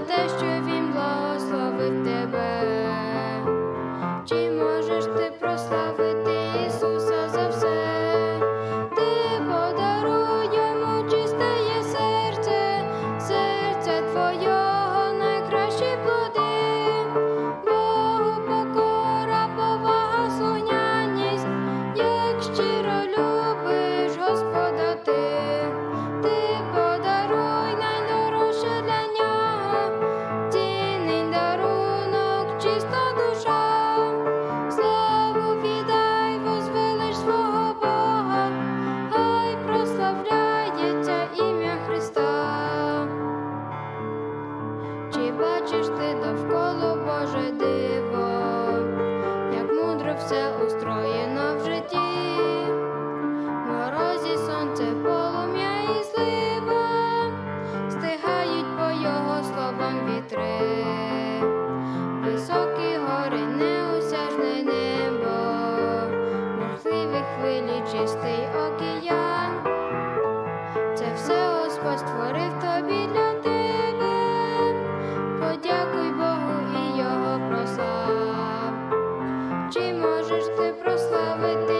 те, що. бачиш ти довкола Боже диво, як мудро все устроєно в житті. ти прославить.